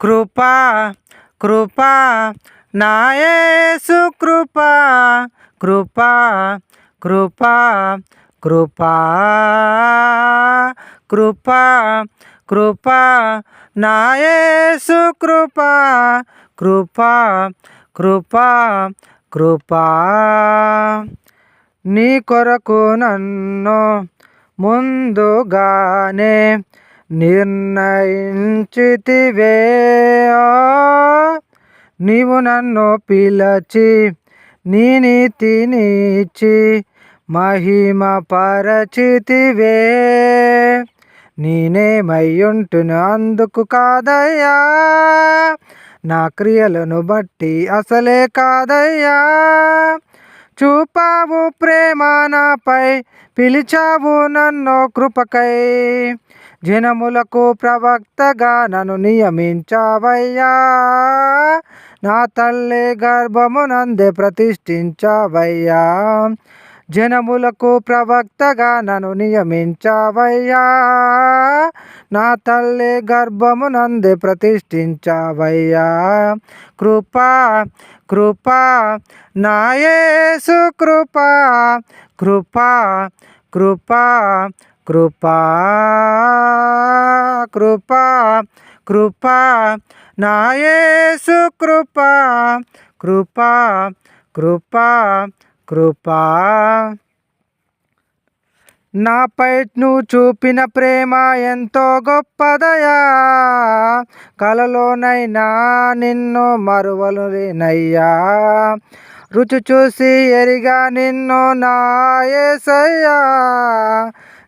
కృపా కృపా నాయసు కృపా కృపా కృపా కృపా కృపా కృపా నాయసు కృపా కృపా కృపా కృపా. నీ కొరకు నన్ను ముందుగానే నిర్ణయించితివే. నీవు నన్ను పిలచి నీ నీతినిచ్చి మహిమ పరచితివే నేనేమయ్యుంటును అందుకు కాదయ్యా నా క్రియలను బట్టి అసలే కాదయ్యా. చూపావు ప్రేమ నాపై పిలిచావు నన్ను కృపకై. జనములకు ప్రవక్తగా నన్ను నియమించావయ్యా. నా తల్లి గర్భమునందే ప్రతిష్ఠించావయ్యా. జనములకు ప్రవక్తగా నన్ను నియమించావయ్యా. నా తల్లి గర్భమునందే ప్రతిష్ఠించావయ్యా. కృపా కృపా నాయేసు కృపా కృపా కృపా కృపా కృపా కృపా నాయేసు కృపా కృపా కృపా కృపా. నాపై నువ్వు చూపిన ప్రేమ ఎంతో గొప్పదయా. కలలోనైనా నిన్ను మరువలునయ్యా. రుచి చూసి ఎరిగా నిన్ను నాయసయ్యా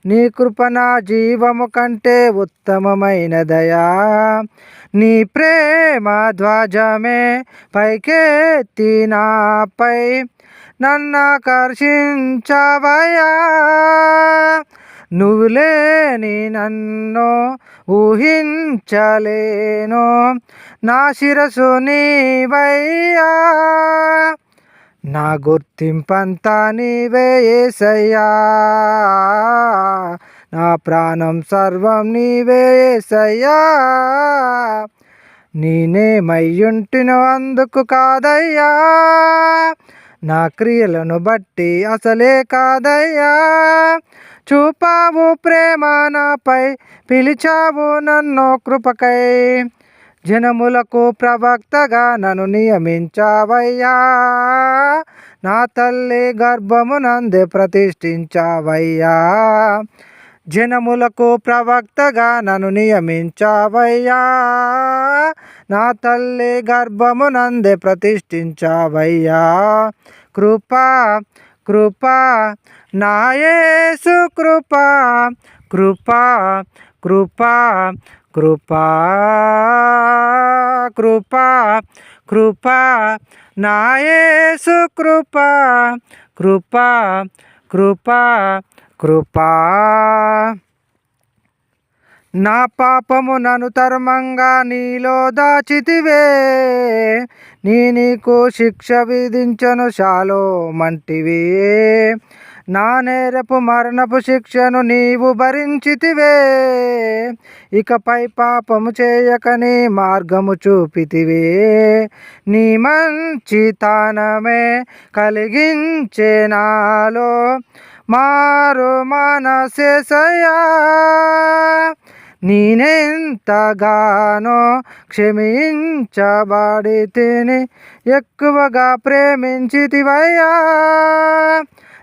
నీ కృప నా జీవము కంటే ఉత్తమమైనదయా నీ ప్రేమ ధ్వజమే పైకెత్తి నాపై నన్నాకర్షించవయా నువ్వు లేని నన్ను ఊహించలేను. నా శిరసు నీవయ్యా. నా గుర్తింపంతా నీవే ఏసయ్యా. నా ప్రాణం సర్వం నీవే ఏసయ్యా. నేనేమయ్యుంటినో అందుకు కాదయ్యా. నా క్రియలను బట్టి అసలే కాదయ్యా. చూపావు ప్రేమ నాపై పిలిచావు నన్ను కృపకై. జనములకు ప్రవక్తగా నన్ను నియమించావయ్యా. నా తల్లి గర్భమునందే ప్రతిష్ఠించావయ్యా. జనములకు ప్రవక్తగా నన్ను నియమించావయ్యా. నా తల్లి గర్భమునందే ప్రతిష్ఠించావయ్యా. కృపా కృపా నాయేసు కృపా కృపా కృపా కృపా కృపా కృపా నాయేసు కృపా కృపా కృపా కృపా. నా పాపము నను తర్మంగా నీలో దాచితివే నీ నీకు శిక్ష విధించను శాలో మంటివే నా నేరపు మరణపు శిక్షను నీవు భరించితివే. ఇకపై పాపము చేయకని మార్గము చూపితివే. నీ మంచితనమే కలిగించే నాలో మారు మనసేసయా నేనెంతగానో క్షమించబడి తిని ఎక్కువగా ప్రేమించితివయ్యా.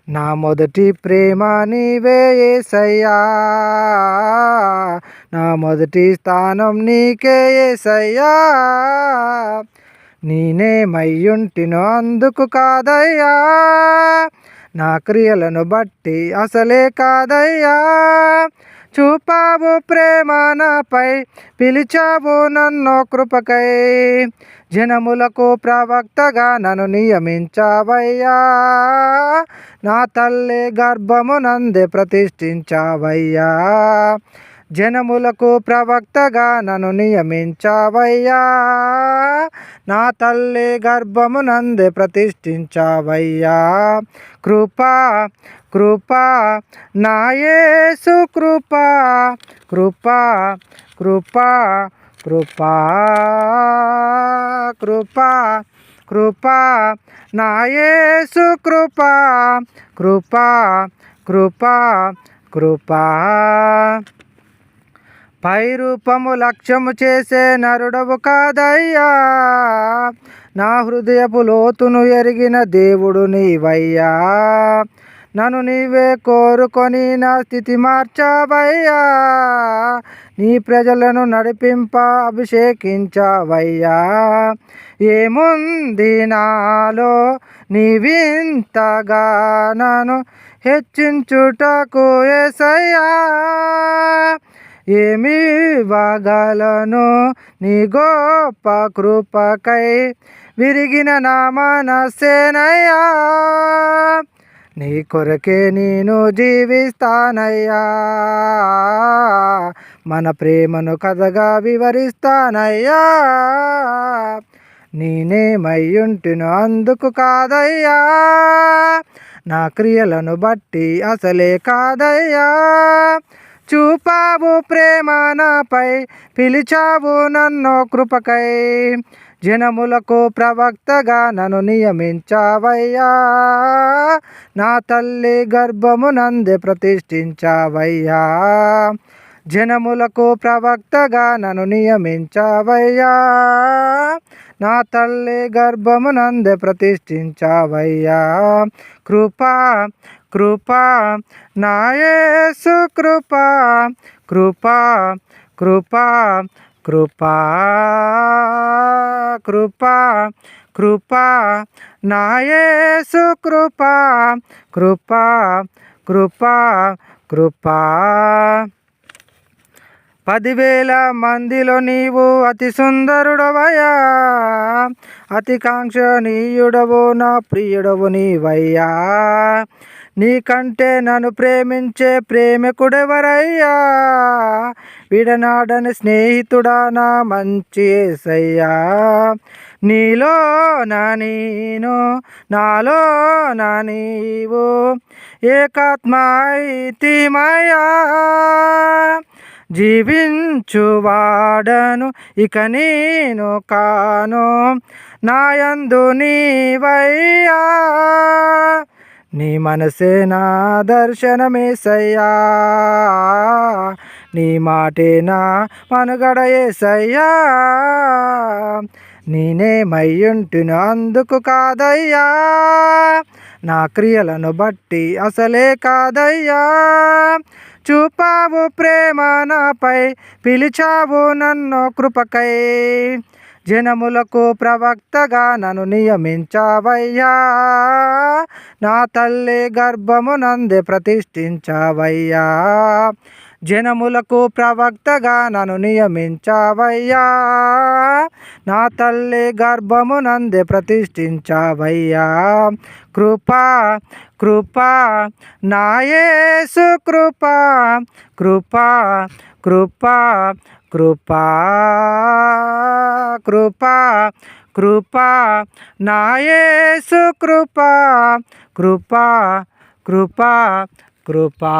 నా మొదటి ప్రేమ నీవే ఏసయ్యా. నా మొదటి స్థానం నీకే ఏసయ్యా. నేనేమయ్యుంటినో అందుకు కాదయ్యా. నా క్రియలను బట్టి అసలే కాదయ్యా. చూపావు ప్రేమ నాపై పిలిచావు నన్ను కృపకై. జనములకు ప్రవక్తగా నన్ను నియమించావయ్యా. నా తల్లి గర్భమునందే ప్రతిష్ఠించావయ్యా. జనములకు ప్రవక్తగా నన్ను నియమించావయ్యా. నా తల్లి గర్భమునందే ప్రతిష్ఠించావయ్యా. కృపా కృపా నాయేసు కృపా కృపా కృపా కృపా కృపా కృపా నాయేసు కృపా కృపా కృపా కృపా. పై రూపము లక్ష్యము చేసే నరుడవు కాదయ్యా. నా హృదయపు లోతును ఎరిగిన దేవుడు నీవయ్యా. నన్ను నీవే కోరుకొని నా స్థితి మార్చావయ్యా. నీ ప్రజలను నడిపింప అభిషేకించావయ్యా. ఏముంది నాలో? నీవింతగా నన్ను హెచ్చించుటకు ఏసయ్యా. ఏమి ఇవ్వగలను నీ గొప్ప కృపకై విరిగిన నా మనసేనయ్యా. నీ కొరకే నేను జీవిస్తానయ్యా. మన ప్రేమను కథగా వివరిస్తానయ్యా. నేనేమయ్యుంటును అందుకు కాదయ్యా. నా క్రియలను బట్టి అసలే కాదయ్యా. చూపావు ప్రేమ నాపై పిలిచావు నన్ను కృపకై. జనములకు ప్రవక్తగా నన్ను నియమించావయ్యా. నా తల్లి గర్భము నందే ప్రతిష్ఠించావయ్యా. జనములకు ప్రవక్తగా నన్ను నియమించావయ్యా. నా తల్లి గర్భము నందే ప్రతిష్ఠించావయ్యా. కృప కృపా నాయసు కృపా కృపా కృపా కృపా కృపా కృపా నాయసు కృపా కృపా కృపా కృపా. పదివేల మందిలో నీవు అతి సుందరుడవయ్యా అతి కాంక్షణీయుడవు నా ప్రియుడవు నీవయ్యా. నీకంటే నన్ను ప్రేమించే ప్రేమికుడెవరయ్యా? విడనాడని స్నేహితుడా నా మంచి ఏసయ్యా? నీలో నా నేను నాలో నా నీవు ఏకాత్మాయితిమయా జీవించువాడను ఇక నేను కాను నాయందు నీవయ్యా. నీ మనసే నా దర్శనమేసయ్యా నీ మాటే నా మనుగడయేసయ్యా నేనేమయ్యుంటును అందుకు కాదయ్యా. నా క్రియలను బట్టి అసలే కాదయ్యా. చూపావు ప్రేమ నాపై పిలిచావు నన్ను కృపకై. జనములకు ప్రవక్తగా నన్ను నియమించావయ్యా. నా తల్లి గర్భము నందే ప్రతిష్ఠించావయ్యా. జనములకు ప్రవక్తగా నన్ను నియమించావయ్యా. నా తల్లి గర్భము నందే ప్రతిష్ఠించావయ్యా. కృపా కృపా నాయేసు కృపా కృపా కృపా కృపా కృపా కృపా నాయేసు కృపా కృపా కృపా కృపా.